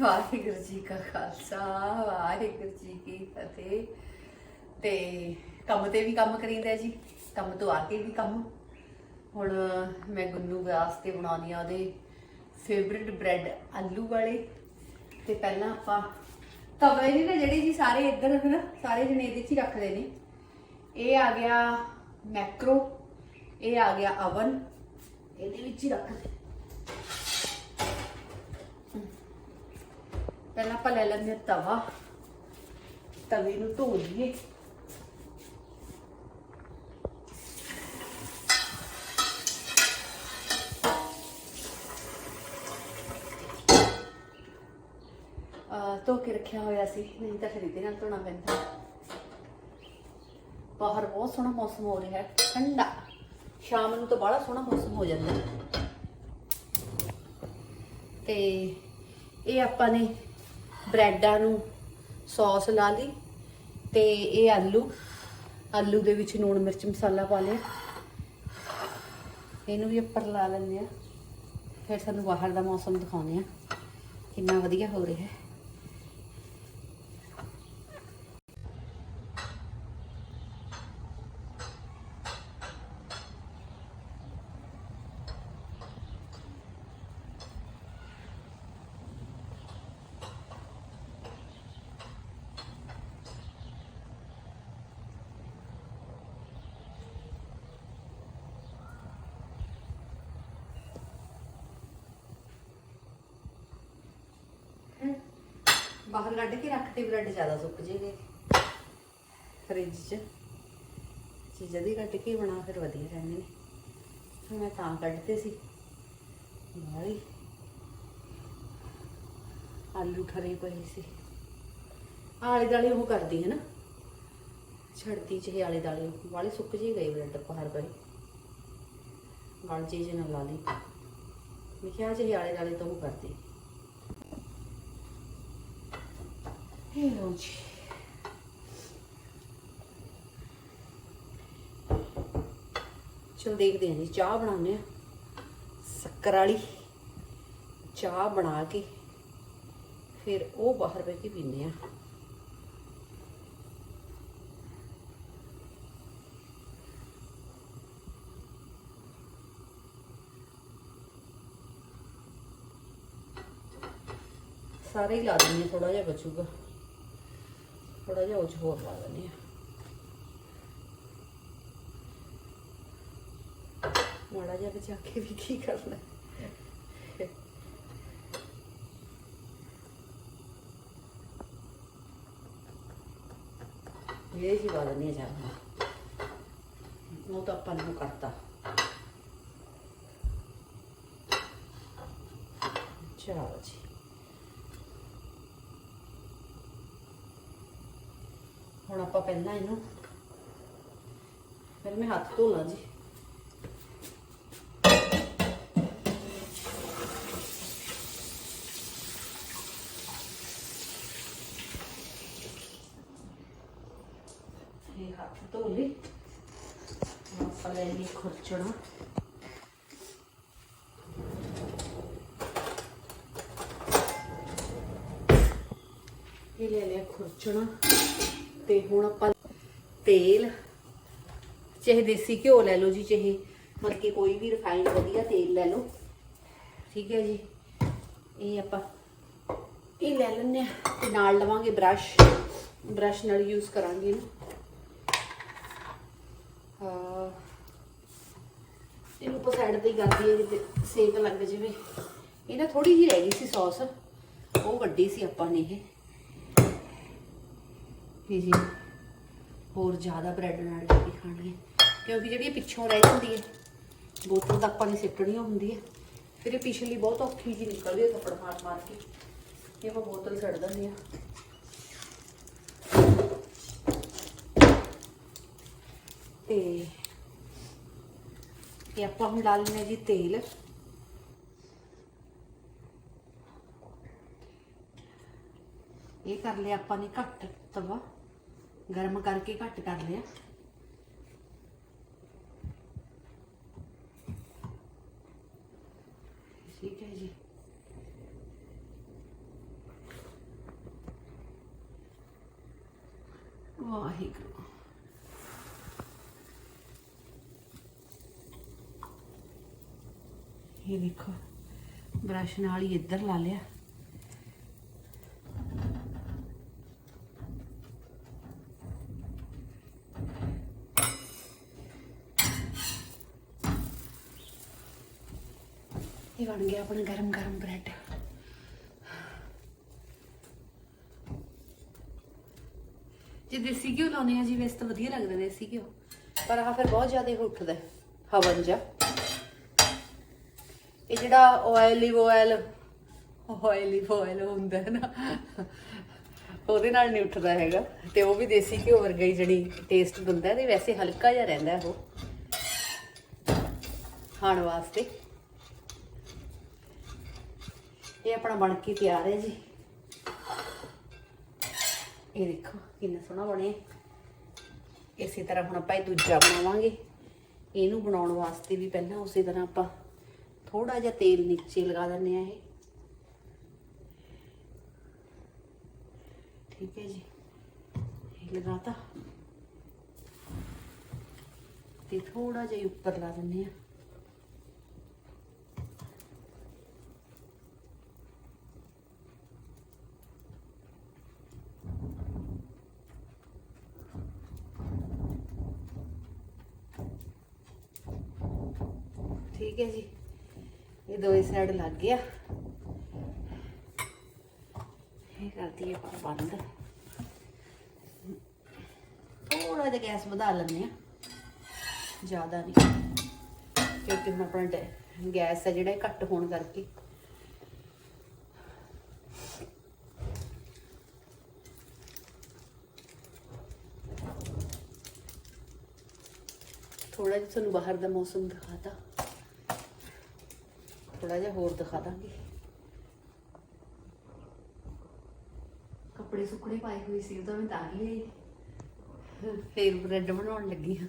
ਵਾਹਿਗੁਰੂ ਜੀ ਕਾ ਖਾਲਸਾ, ਵਾਹਿਗੁਰੂ ਜੀ ਕੀ ਫਤਿਹ। ਤੇ ਕੰਮ ਤੇ ਵੀ ਕੰਮ ਕਰੀਦਾ ਜੀ, ਕੰਮ ਤੋਂ ਆ ਕੇ ਵੀ ਕੰਮ। ਹੁਣ ਮੈਂ ਗੁੰਨੂ ਵਾਸਤੇ ਬਣਾਉਣੀ ਆ ਉਹਦੇ ਫੇਵਰਿਟ ਬ੍ਰੈਡ ਆਲੂ ਵਾਲੇ। ਤੇ ਪਹਿਲਾਂ ਆਪਾਂ ਤਵੇ ਨੇ ਨਾ ਜਿਹੜੇ ਜੀ ਸਾਰੇ ਇੱਧਰ ਨਾ ਸਾਰੇ ਜਣੇ ਇਹਦੇ 'ਚ ਹੀ ਰੱਖਦੇ ਨੇ। ਇਹ ਆ ਗਿਆ ਮੈਕਰੋ ਇਹ ਆ ਗਿਆ ਓਵਨ ਇਹਦੇ ਵਿੱਚ ਹੀ ਰੱਖਦੇ। ਪਹਿਲਾਂ ਆਪਾਂ ਲੈ ਲੈਂਦੇ ਹਾਂ ਤਵਾ। ਤਵੇ ਨੂੰ ਧੋ ਲਈਏ। ਧੋ ਕੇ ਰੱਖਿਆ ਹੋਇਆ ਸੀ, ਨਹੀਂ ਤਾਂ ਫਿਰ ਇਹਦੇ ਨਾਲ ਧੋਣਾ ਪੈਂਦਾ। ਬਾਹਰ ਬਹੁਤ ਸੋਹਣਾ ਮੌਸਮ ਹੋ ਰਿਹਾ ਹੈ, ਠੰਡਾ। ਸ਼ਾਮ ਨੂੰ ਤਾਂ ਬੜਾ ਸੋਹਣਾ ਮੌਸਮ ਹੋ ਜਾਂਦਾ ਹੈ। ਤੇ ਇਹ ਆਪਾਂ ਨੇ ਬ੍ਰੈਡਾਂ ਨੂੰ ਸੌਸ ਲਾ ਲਈ ਤੇ ਇਹ ਆਲੂ ਆਲੂ ਦੇ ਵਿੱਚ ਲੂਣ ਮਿਰਚ ਮਸਾਲਾ ਪਾ ਲਿਆ। ਇਹਨੂੰ ਵੀ ਉੱਪਰ ਲਾ ਲੈਂਦੇ ਆ ਫਿਰ ਸਾਨੂੰ ਬਾਹਰ ਦਾ ਮੌਸਮ ਦਿਖਾਉਂਦੇ ਆ ਕਿੰਨਾ ਵਧੀਆ ਹੋ ਰਿਹਾ ਹੈ। ਬਾਹਰ ਕੱਢ ਕੇ ਰੱਖਦੇ ਬ੍ਰੈਡ ਜ਼ਿਆਦਾ ਸੁੱਕ ਜੇਗੇ ਫ੍ਰਿਜ 'ਚ। ਚੀਜ਼ਾਂ ਦੀ ਕੱਢ ਕੇ ਬਣਾ, ਫਿਰ ਵਧੀਆ ਰਹਿੰਦੇ ਨੇ। ਹੁਣ ਮੈਂ ਤਾਂ ਕੱਢਦੇ ਸੀ। ਬਾਹਲੀ ਆਲੂ ਠਰੇ ਪਏ ਸੀ। ਆਲੇ ਦਾਲੇ ਉਹ ਕਰਦੀ ਹੈ ਨਾ। ਛੜਤੀ ਚ ਆਲੇ ਦਾਲੇ ਵਾਲੇ ਸੁੱਕ ਜੇ ਗਏ ਬ੍ਰੈਡ ਬਾਹਰ ਪਏ। ਗਲ ਚੀਜ਼ ਨਾਲ ਲਾ ਲਈ। ਮੈਂ ਕਿਹਾ ਜੇ ਆਲੇ ਦਾਲੇ ਤਾਂ ਉਹ ਕਰਦੀ। ਇਹ ਲਓ ਜੀ ਚਲ ਦੇਖਦੇ ਹਾਂ ਜੀ, ਚਾਹ ਬਣਾਉਂਦੇ ਆ ਸ਼ੱਕਰ ਵਾਲੀ ਚਾਹ ਬਣਾ ਕੇ ਫਿਰ ਉਹ ਬਾਹਰ ਬੈ ਕੇ ਪੀਂਦੇ ਆ ਸਾਰੇ ਹੀ ਲਾ ਦਿੰਦੇ ਆ ਥੋੜਾ ਜਿਹਾ ਬਚੂਗਾ। ਥੋੜਾ ਜਿਹਾ ਉਹ 'ਚ ਹੋਰ ਲਾ ਦਿੰਦੇ ਆ ਮਾੜਾ ਜਿਹਾ ਬਚਾ ਕੇ ਵੀ ਕੀ ਕਰਨਾ ਇਹ ਜੀ ਲਾ ਦਿੰਦੇ ਆ ਚਾਹ ਉਹ ਤਾਂ ਆਪਾਂ ਨੂੰ ਕਰਤਾ ਚਲੋ ਜੀ ਹੁਣ ਆਪਾਂ ਪਹਿਲਾਂ ਇਹਨੂੰ ਫਿਰ ਮੈਂ ਹੱਥ ਧੋ ਲਾਂ ਜੀ। ਇਹ ਹੱਥ ਧੋ ਲਈ। ਹੁਣ ਆਪਾਂ ਲੈ ਲਈ ਖੁਰਚਣਾ। ਇਹ ਲੈ ਲਿਆ ਖੁਰਚਣਾ। ਤੇ ਹੁਣ ਆਪਾਂ ਤੇਲ, ਚਾਹੇ ਦੇਸੀ ਘਿਓ ਲੈ ਲਓ ਜੀ, ਚਾਹੇ ਮਤਲਬ ਕਿ ਕੋਈ ਵੀ ਰਿਫਾਈਨਡ ਵਧੀਆ ਤੇਲ ਲੈ ਲਓ। ਠੀਕ ਹੈ ਜੀ? ਇਹ ਆਪਾਂ ਇਹ ਲੈ ਲੈਣੇ ਆ ਤੇ ਨਾਲ ਲਵਾਂਗੇ ਬ੍ਰਸ਼ ਬ੍ਰਸ਼ ਨਾਲ ਯੂਜ਼ ਕਰਾਂਗੇ ਇਹਨੂੰ। ਹਾਂ ਇਹਨੂੰ ਆਪਾਂ ਤੇ ਹੀ ਕਰਦੀ ਹੈ ਜਿੱਤੇ ਸੇਕ ਲੱਗ ਜਾਵੇ। ਇਹ ਨਾ ਥੋੜੀ ਜਿਹੀ ਰਹਿ ਗਈ ਸੀ ਸੌਸ ਉਹ ਵੱਡੀ ਸੀ ਆਪਾਂ ਨੇ ਇਹ। ਇਹ ਜੀ ਹੋਰ ਜ਼ਿਆਦਾ ਬ੍ਰੈਡ ਨਾਲ ਲੈ ਕੇ ਖਾਣੀ ਹੈ। ਕਿਉਂਕਿ ਜਿਹੜੀ ਪਿੱਛੋਂ ਰਹਿ ਜਾਂਦੀ ਹੈ, ਬੋਤਲ ਤਾਂ ਆਪਾਂ ਨੇ ਸਿੱਟਣੀ ਹੁੰਦੀ ਹੈ ਫਿਰ ਇਹ ਪਿਛਲੀ ਬਹੁਤ ਔਖੀ ਜੀ ਨਿਕਲਦੀ ਹੈ ਕੱਪੜਾ ਮਾਰ ਮਾਰ ਕੇ। ਇਹ ਆਪਾਂ ਬੋਤਲ ਛੱਡ ਦਿੰਦੇ ਆ ਤੇ ਇਹ ਆਪਾਂ ਹੁਣ ਲਾ ਲੈਣੇ ਜੀ ਤੇਲ। ਇਹ ਕਰ ਲਿਆ ਆਪਾਂ ਨੇ ਘੱਟ ਤਵਾ। गर्म करके घट कर लिया ठीक है जी वागुरु ये देखो ब्रश नाल ही इधर ला लिया ਬਣ ਗਿਆ ਆਪਣਾ ਗਰਮ ਗਰਮ ਬ੍ਰੈਡ। ਜੇ ਦੇਸੀ ਘਿਓ ਲਾਉਨੇ ਆ ਜੀ, ਵੈਸੇ ਤਾਂ ਵਧੀਆ ਲੱਗਦਾ ਦੇਸੀ ਘਿਓ। ਪਰ ਆਹ ਫਿਰ ਬਹੁਤ ਜ਼ਿਆਦਾ ਉੱਠਦਾ ਹਵਨ ਜਾ ਇਹ ਜਿਹੜਾ ਆਇਲਿਵ ਆਇਲ ਆਇਲਿਵ ਆਇਲ ਹੁੰਦਾ ਹੈ ਨਾ, ਉਹਦੇ ਨਾਲ ਨਹੀਂ ਉੱਠਦਾ ਹੈਗਾ। ਤੇ ਉਹ ਵੀ ਦੇਸੀ ਘਿਓ ਵਰਗਾ ਹੀ ਜਿਹੜੀ ਟੇਸਟ ਦਿੰਦਾ ਤੇ ਵੈਸੇ ਹਲਕਾ ਜਿਹਾ ਰਹਿੰਦਾ ਉਹ। ਖਾਣ ਵਾਸਤੇ। ਇਹ ਆਪਣਾ ਬਣ ਕੇ ਤਿਆਰ ਹੈ ਜੀ। ਇਹ ਦੇਖੋ ਕਿੰਨਾ ਸੋਹਣਾ ਬਣਿਆ। ਇਸੇ ਤਰ੍ਹਾਂ ਹੁਣ ਆਪਾਂ ਇਹ ਦੂਜਾ ਬਣਾਵਾਂਗੇ। ਇਹਨੂੰ ਬਣਾਉਣ ਵਾਸਤੇ ਵੀ ਪਹਿਲਾਂ ਉਸੇ ਤਰ੍ਹਾਂ ਆਪਾਂ ਥੋੜਾ ਜਿਹਾ ਤੇਲ ਨੀਚੇ ਲਗਾ ਦਿੰਨੇ ਆ ਇਹ। ਠੀਕ ਹੈ ਜੀ। ਇਹ ਲਗਾਤਾ। ਤੇ ਥੋੜਾ ਜਿਹਾ ਉੱਪਰ ਲਾ ਦਿੰਨੇ ਆ ਠੀਕ ਹੈ ਜੀ। ਇਹ ਦੋਏ ਸਾਈਡ ਲੱਗ ਗਿਆ ਇਹ ਕਰਦੀ ਹੈ ਆਪਾਂ ਬੰਦ। ਥੋੜਾ ਜਿਹਾ ਗੈਸ ਵਧਾ ਲੈਂਦੇ ਆ ਜ਼ਿਆਦਾ ਨਹੀਂ। ਕਿਉਂਕਿ ਹੁਣ ਆਪਣਾ ਗੈਸ ਹੈ ਜਿਹੜਾ ਘੱਟ ਹੋਣ ਕਰਕੇ। ਥੋੜਾ ਜਿਹਾ ਤੁਹਾਨੂੰ ਬਾਹਰ ਦਾ ਮੌਸਮ ਦਿਖਾਤਾ ਥੋੜਾ ਜਿਹਾ ਹੋਰ ਦਿਖਾ ਦਾਂਗੇ। ਕੱਪੜੇ ਸੁੱਕਣੇ ਪਾਏ ਹੋਏ ਸੀ ਉਹਦਾ ਮੈਂ ਤਾਂ ਹੀ ਫੇਰ ਬ੍ਰੈਡ ਬਣਾਉਣ ਲੱਗੀ ਹਾਂ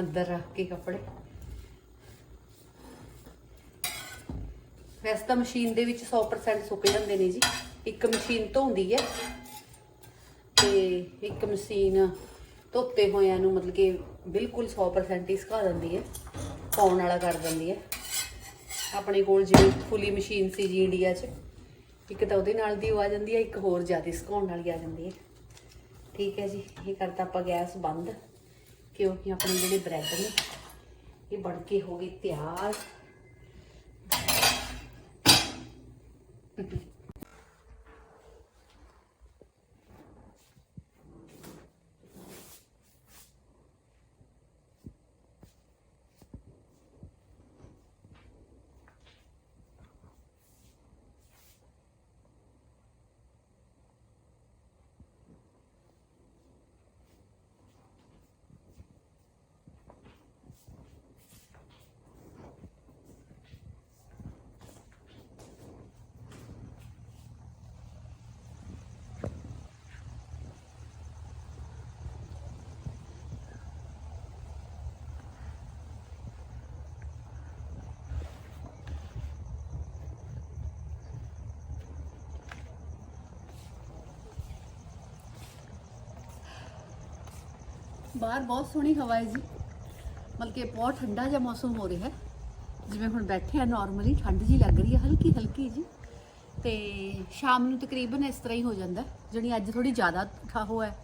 ਅੰਦਰ ਰੱਖ ਕੇ ਕੱਪੜੇ। ਵੈਸੇ ਤਾਂ ਮਸ਼ੀਨ ਦੇ ਵਿੱਚ 100% ਸੁੱਕ ਜਾਂਦੇ ਨੇ ਜੀ। ਇੱਕ ਮਸ਼ੀਨ ਧੋਂਦੀ ਹੈ ਤੇ ਇੱਕ ਮਸ਼ੀਨ ਧੋਤੇ ਹੋਇਆਂ ਨੂੰ ਮਤਲਬ ਕਿ ਬਿਲਕੁਲ 100% ਹੀ ਸੁਕਾ ਦਿੰਦੀ ਹੈ ਪਾਉਣ ਵਾਲਾ ਕਰ ਦਿੰਦੀ ਹੈ। ਆਪਣੇ ਕੋਲ ਜਿਹੜੀ ਫੁੱਲੀ ਮਸ਼ੀਨ ਸੀ ਜੀ ਇੰਡੀਆ 'ਚ, ਇੱਕ ਤਾਂ ਉਹਦੇ ਨਾਲ ਦੀ ਉਹ ਆ ਜਾਂਦੀ ਹੈ, ਇੱਕ ਹੋਰ ਜ਼ਿਆਦਾ ਸੁਕਾਉਣ ਵਾਲੀ ਆ ਜਾਂਦੀ ਹੈ। ਠੀਕ ਹੈ ਜੀ, ਇਹ ਕਰਤਾ ਆਪਾਂ ਗੈਸ ਬੰਦ ਕਿਉਂਕਿ ਆਪਣੇ ਜਿਹੜੇ ਬ੍ਰੈਡ ਨੇ, ਇਹ ਬਣ ਕੇ ਹੋ ਗਏ ਤਿਆਰ। ਬਾਹਰ ਬਹੁਤ ਸੋਹਣੀ ਹਵਾ ਹੈ ਜੀ। ਮਤਲਬ ਕਿ ਬਹੁਤ ਠੰਡਾ ਜਿਹਾ ਮੌਸਮ ਹੋ ਰਿਹਾ ਹੈ। ਜਿਵੇਂ ਹੁਣ ਬੈਠੇ ਆ ਨਾਰਮਲੀ ਠੰਡ ਜੀ ਲੱਗ ਰਹੀ ਹੈ, ਹਲਕੀ ਹਲਕੀ ਜੀ। ਤੇ ਸ਼ਾਮ ਨੂੰ ਤਕਰੀਬਨ ਇਸ ਤਰ੍ਹਾਂ ਹੀ ਹੋ ਜਾਂਦਾ ਹੈ। ਜਿਹੜੀ ਅੱਜ ਥੋੜੀ ਜ਼ਿਆਦਾ ਠਾਹੋ ਹੈ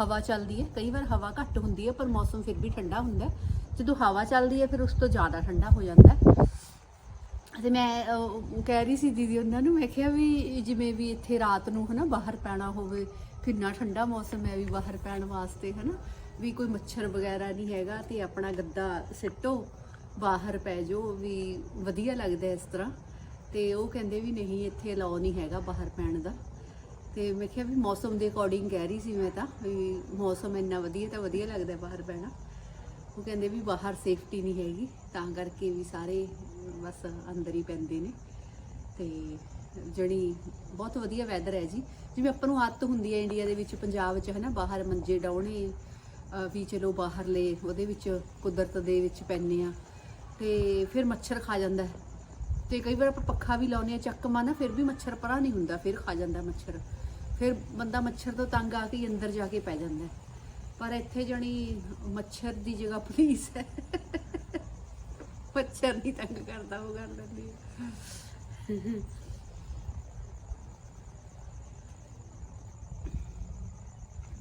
ਹਵਾ ਚੱਲਦੀ ਹੈ। ਕਈ ਵਾਰ ਹਵਾ ਘੱਟ ਹੁੰਦੀ ਹੈ, ਪਰ ਮੌਸਮ ਫਿਰ ਵੀ ਠੰਡਾ ਹੁੰਦਾ ਜਦੋਂ ਹਵਾ ਚੱਲਦੀ ਹੈ, ਫਿਰ ਉਸ ਤੋਂ ਜ਼ਿਆਦਾ ਠੰਡਾ ਹੋ ਜਾਂਦਾ ਹੈ। ਤੇ ਮੈਂ ਕਹਿ ਰਹੀ ਸੀ ਦੀਦੀ ਉਹਨਾਂ ਨੂੰ, ਮੈਂ ਕਿਹਾ ਵੀ ਜਿਵੇਂ ਵੀ ਇੱਥੇ ਰਾਤ ਨੂੰ ਹਨਾ ਬਾਹਰ ਪੈਣਾ ਹੋਵੇ ਕਿੰਨਾ ਠੰਡਾ ਮੌਸਮ ਹੈ ਵੀ ਬਾਹਰ ਪੈਣ ਵਾਸਤੇ, ਹਨਾ। ਵੀ ਕੋਈ ਮੱਛਰ ਵਗੈਰਾ ਨਹੀਂ ਹੈਗਾ ਤੇ ਆਪਣਾ ਗੱਦਾ ਸਿੱਟੋ, ਬਾਹਰ ਪੈ ਜਾਓ, ਵੀ ਵਧੀਆ ਲੱਗਦਾ ਇਸ ਤਰ੍ਹਾਂ। ਤੇ ਉਹ ਕਹਿੰਦੇ ਵੀ ਨਹੀਂ, ਇੱਥੇ ਅਲਾਉ ਨਹੀਂ ਹੈਗਾ ਬਾਹਰ ਪੈਣ ਦਾ। ਤੇ ਮੈਂ ਕਿਹਾ ਵੀ ਮੌਸਮ ਦੇ ਅਕੋਰਡਿੰਗ ਕਹਿ ਰਹੀ ਸੀ ਮੈਂ ਤਾਂ, ਵੀ ਮੌਸਮ ਇੰਨਾ ਵਧੀਆ ਤਾਂ ਵਧੀਆ ਲੱਗਦਾ ਬਾਹਰ ਪੈਣਾ। ਉਹ ਕਹਿੰਦੇ ਵੀ ਬਾਹਰ ਸੇਫਟੀ ਨਹੀਂ ਹੈਗੀ, ਤਾਂ ਕਰਕੇ ਵੀ ਸਾਰੇ ਬਸ ਅੰਦਰ ਹੀ ਪੈਂਦੇ ਨੇ। ਤੇ ਜਿਹੜੀ ਬਹੁਤ ਵਧੀਆ ਵੈਦਰ ਹੈ ਜੀ। ਜਿਵੇਂ ਆਪਾਂ ਨੂੰ ਆਦਤ ਹੁੰਦੀ ਹੈ ਇੰਡੀਆ ਦੇ ਵਿੱਚ, ਪੰਜਾਬ 'ਚ ਹੈ ਨਾ ਬਾਹਰ ਮੰਜੇ ਡਾਉਣੇ ਵੀ ਚਲੋ ਬਾਹਰਲੇ ਉਹਦੇ ਵਿੱਚ ਕੁਦਰਤ ਦੇ ਵਿੱਚ ਪੈਂਦੇ ਆ। ਤੇ ਫਿਰ ਮੱਛਰ ਖਾ ਜਾਂਦਾ ਹੈ। ਤੇ ਕਈ ਵਾਰ ਆਪਾਂ ਪੱਖਾ ਵੀ ਲਾਉਨੇ ਆ ਚੱਕਮਾ ਨਾ ਫਿਰ ਵੀ ਮੱਛਰ ਪਰਾਂ ਨਹੀਂ ਹੁੰਦਾ, ਫਿਰ ਖਾ ਜਾਂਦਾ ਮੱਛਰ। ਫਿਰ ਬੰਦਾ ਮੱਛਰ ਤੋਂ ਤੰਗ ਆ ਕੇ ਅੰਦਰ ਜਾ ਕੇ ਪੈ ਜਾਂਦਾ ਪਰ ਇੱਥੇ ਜਣੀ ਮੱਛਰ ਦੀ ਜਗ੍ਹਾ ਪੁਲਿਸ ਹੈ। ਮੱਛਰ ਨਹੀਂ ਤੰਗ ਕਰਦਾ, ਉਹ ਕਰ ਲੈਂਦੀ ਹੈ।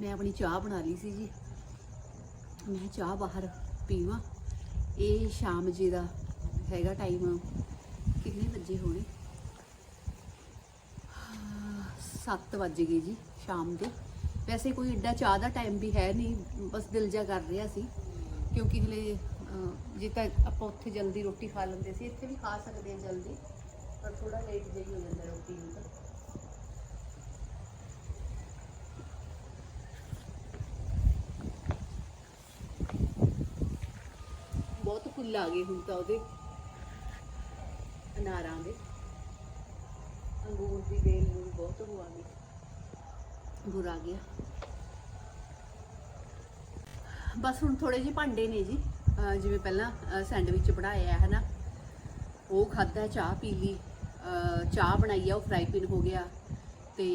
ਮੈਂ ਆਪਣੀ ਚਾਹ ਬਣਾ ਲਈ ਸੀ ਜੀ। ਮੈਂ ਚਾਹ ਬਾਹਰ ਪੀਵਾਂ। ਇਹ ਸ਼ਾਮ ਜੀ ਦਾ ਹੈਗਾ ਟਾਈਮ ਕਿੰਨੇ ਵਜੇ ਹੋਣੇ? 7 ਵਜ ਗਏ ਜੀ ਸ਼ਾਮ ਦੇ। ਵੈਸੇ ਕੋਈ ਏਡਾ ਚਾਹ ਦਾ ਟਾਈਮ ਵੀ ਹੈ ਨਹੀਂ, ਬਸ ਦਿਲ ਜਾ ਕਰ ਰਿਹਾ ਸੀ। ਕਿਉਂਕਿ ਹਲੇ ਜੇ ਤਾਂ ਆਪਾਂ ਉੱਥੇ ਜਲਦੀ ਰੋਟੀ ਖਾ ਲੈਂਦੇ ਸੀ, ਇੱਥੇ ਵੀ ਖਾ ਸਕਦੇ ਹਾਂ ਜਲਦੀ। ਪਰ ਥੋੜਾ ਲੇਟ ਜਿਹੀ ਹੋ ਜਾਂਦਾ ਰੋਟੀ ਨੂੰ ਤਾਂ। ਬਹੁਤ ਫੁੱਲ ਆ ਗਏ ਹੁਣ ਤਾਂ ਉਹਦੇ। ਅਨਾਰਾਂ ਦੇ। ਅੰਗੂਰ ਦੀ ਵੇਲ ਨੂੰ ਬਹੁਤ ਹੋ ਆ ਗਈ। ਬੁਰਾ ਗਿਆ। ਬਸ ਹੁਣ ਥੋੜੇ ਜਿਹੇ ਭਾਂਡੇ ਨੇ ਜੀ। ਜਿਵੇਂ ਪਹਿਲਾਂ ਸੈਂਡਵਿਚ ਬਣਾਇਆ ਹੈ ਨਾ ਉਹ ਖਾਦਾ ਚਾਹ ਪੀ ਲਈ। ਚਾਹ ਬਣਾਈ ਆ, ਉਹ ਫਰਾਈ ਪੈਨ ਹੋ ਗਿਆ। ਤੇ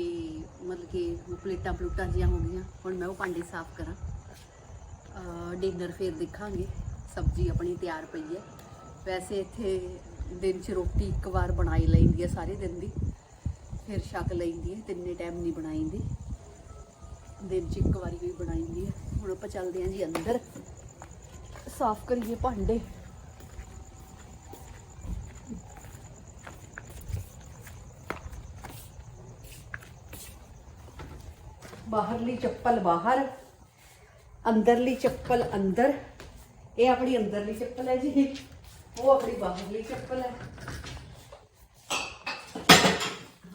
ਮਤਲਬ ਕਿ ਪਲੇਟਾਂ ਪਲੂਟਾਂ ਜੀਆਂ ਹੋ ਗਈਆਂ। ਹੁਣ ਮੈਂ ਉਹ ਭਾਂਡੇ ਸਾਫ਼ ਕਰਾਂ। ਡਿਨਰ ਫਿਰ ਦੇਖਾਂਗੇ। ਸਬਜ਼ੀ ਆਪਣੀ ਤਿਆਰ ਪਈ ਹੈ। ਵੈਸੇ ਇੱਥੇ ਦਿਨ 'ਚ ਰੋਟੀ ਇੱਕ ਵਾਰ ਬਣਾਈ ਲੈਂਦੀ ਹੈ ਸਾਰੇ ਦਿਨ ਦੀ। ਫਿਰ ਛਕ ਲੈਂਦੀ ਹੈ, ਤਿੰਨੇ ਟਾਈਮ ਨਹੀਂ ਬਣਾਈਂਦੀ। ਦਿਨ 'ਚ ਇੱਕ ਵਾਰੀ ਵੀ ਬਣਾਈਂਦੀ ਹੈ। ਹੁਣ ਆਪਾਂ ਚੱਲਦੇ ਹਾਂ ਜੀ ਅੰਦਰ। ਸਾਫ਼ ਕਰੀਏ ਭਾਂਡੇ। ਬਾਹਰਲੀ ਚੱਪਲ ਬਾਹਰ, ਅੰਦਰਲੀ ਚੱਪਲ ਅੰਦਰ। ਇਹ ਆਪਣੀ ਅੰਦਰਲੀ ਚੱਪਲ ਹੈ ਜੀ। ਉਹ ਆਪਣੀ ਬਾਹਰਲੀ ਚੱਪਲ ਹੈ।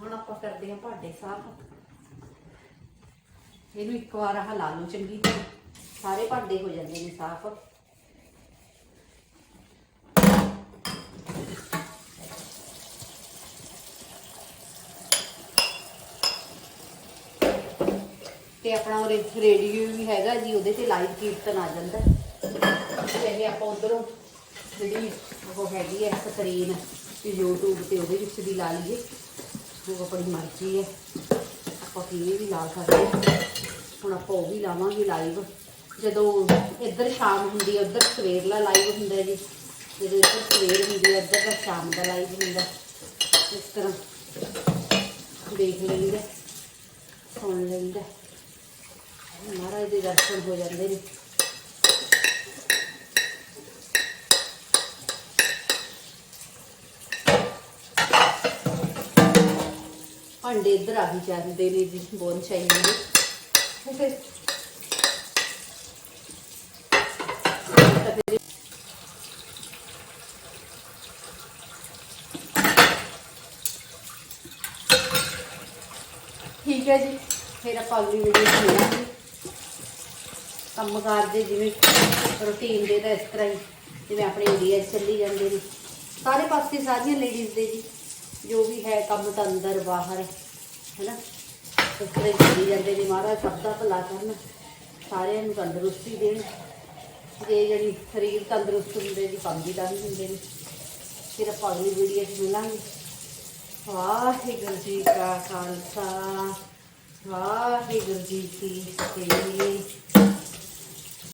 ਹੁਣ ਆਪਾਂ ਕਰਦੇ ਹਾਂ ਭਾਂਡੇ ਸਾਫ਼। ਇਹਨੂੰ ਇੱਕ ਵਾਰ ਆਹ ਲਾ ਲਓ ਚੰਗੀ ਤਰ੍ਹਾਂ। ਸਾਰੇ ਭਾਂਡੇ ਹੋ ਜਾਂਦੇ ਨੇ ਸਾਫ਼। ਤੇ ਆਪਣਾ ਉਹ ਰੇਡੀਓ ਵੀ ਹੈਗਾ ਜੀ, ਉਹਦੇ ਤੇ ਲਾਈਵ ਕੀਰਤਨ ਆ ਜਾਂਦਾ। ਇਹ ਆਪਾਂ ਉਧਰੋਂ ਜਿਹੜੀ ਉਹ ਹੈਗੀ ਹੈ ਸਕਰੀਨ ਤੇ YouTube ਤੇ ਉਹਦੇ ਵਿੱਚ ਵੀ ਲਾ ਲਈਏ। ਉਹ ਆਪਣੀ ਮਰਜ਼ੀ ਹੈ। ਆਪਾਂ ਕਿਵੇਂ ਵੀ ਲਾ ਸਕਦੇ ਹਾਂ। ਹੁਣ ਆਪਾਂ ਉਹ ਵੀ ਲਾਵਾਂਗੇ ਲਾਈਵ ਜਦੋਂ ਇੱਧਰ ਸ਼ਾਮ ਹੁੰਦੀ ਹੈ, ਉੱਧਰ ਸਵੇਰਲਾ ਲਾਈਵ ਹੁੰਦਾ ਜੀ। ਜਦੋਂ ਇੱਧਰ ਸਵੇਰ ਹੁੰਦੀ ਹੈ, ਇੱਧਰ ਦਾ ਸ਼ਾਮ ਦਾ ਲਾਈਵ ਹੁੰਦਾ। ਇਸ ਤਰ੍ਹਾਂ ਦੇਖ ਲਈਦਾ, ਸੁਣ ਲਈਦਾ। ਮਹਾਰਾਜ ਦੇ ਦਰਸ਼ਨ ਹੋ ਜਾਂਦੇ ਨੇ। ਭਾਂਡੇ ਇੱਧਰ ਆ ਹੀ ਜਾਂਦੇ ਨੇ ਜੀ ਬਹੁਤ ਚਾਹੀਦੇ ਠੀਕ ਹੈ ਜੀ, ਫਿਰ ਆਪਾਂ ਅਗਲੀ ਵੀਡੀਓ 'ਚ ਕੰਮਕਾਰ ਦੇ ਜਿਵੇਂ ਰੁਟੀਨ ਦੇ ਤਾਂ ਇਸ ਤਰ੍ਹਾਂ ਹੀ ਜਿਵੇਂ ਆਪਣੇ ਇੰਡੀਆ 'ਚ ਚੱਲੀ ਜਾਂਦੇ ਨੇ। ਸਾਰੇ ਪਾਸੇ ਸਾਰੀਆਂ ਲੇਡੀਜ਼ ਦੇ ਜੀ। ਜੋ ਵੀ ਹੈ ਕੰਮ ਤਾਂ ਅੰਦਰ, ਬਾਹਰ, ਹੈਨਾ? ਇਸ ਤਰ੍ਹਾਂ ਹੀ ਜਾਂਦੇ ਨੇ ਮਹਾਰਾਜ, ਸਭ ਦਾ ਭਲਾ ਕਰਨ। ਸਾਰਿਆਂ ਨੂੰ ਤੰਦਰੁਸਤੀ ਦੇਣ। ਜੇ ਜਿਹੜੀ ਸਰੀਰ ਤੰਦਰੁਸਤ ਹੁੰਦੇ ਜੀ ਦਾ ਵੀ ਹੁੰਦੇ ਨੇ। ਫਿਰ ਆਪਾਂ ਅਗਲੀ ਵੀਡੀਓ 'ਚ ਮਿਲਾਂਗੇ। ਵਾਹਿਗੁਰੂ ਜੀ ਕਾ ਖਾਲਸਾ, ਵਾਹਿਗੁਰੂ ਜੀ ਕੀ ਫਤਿਹ।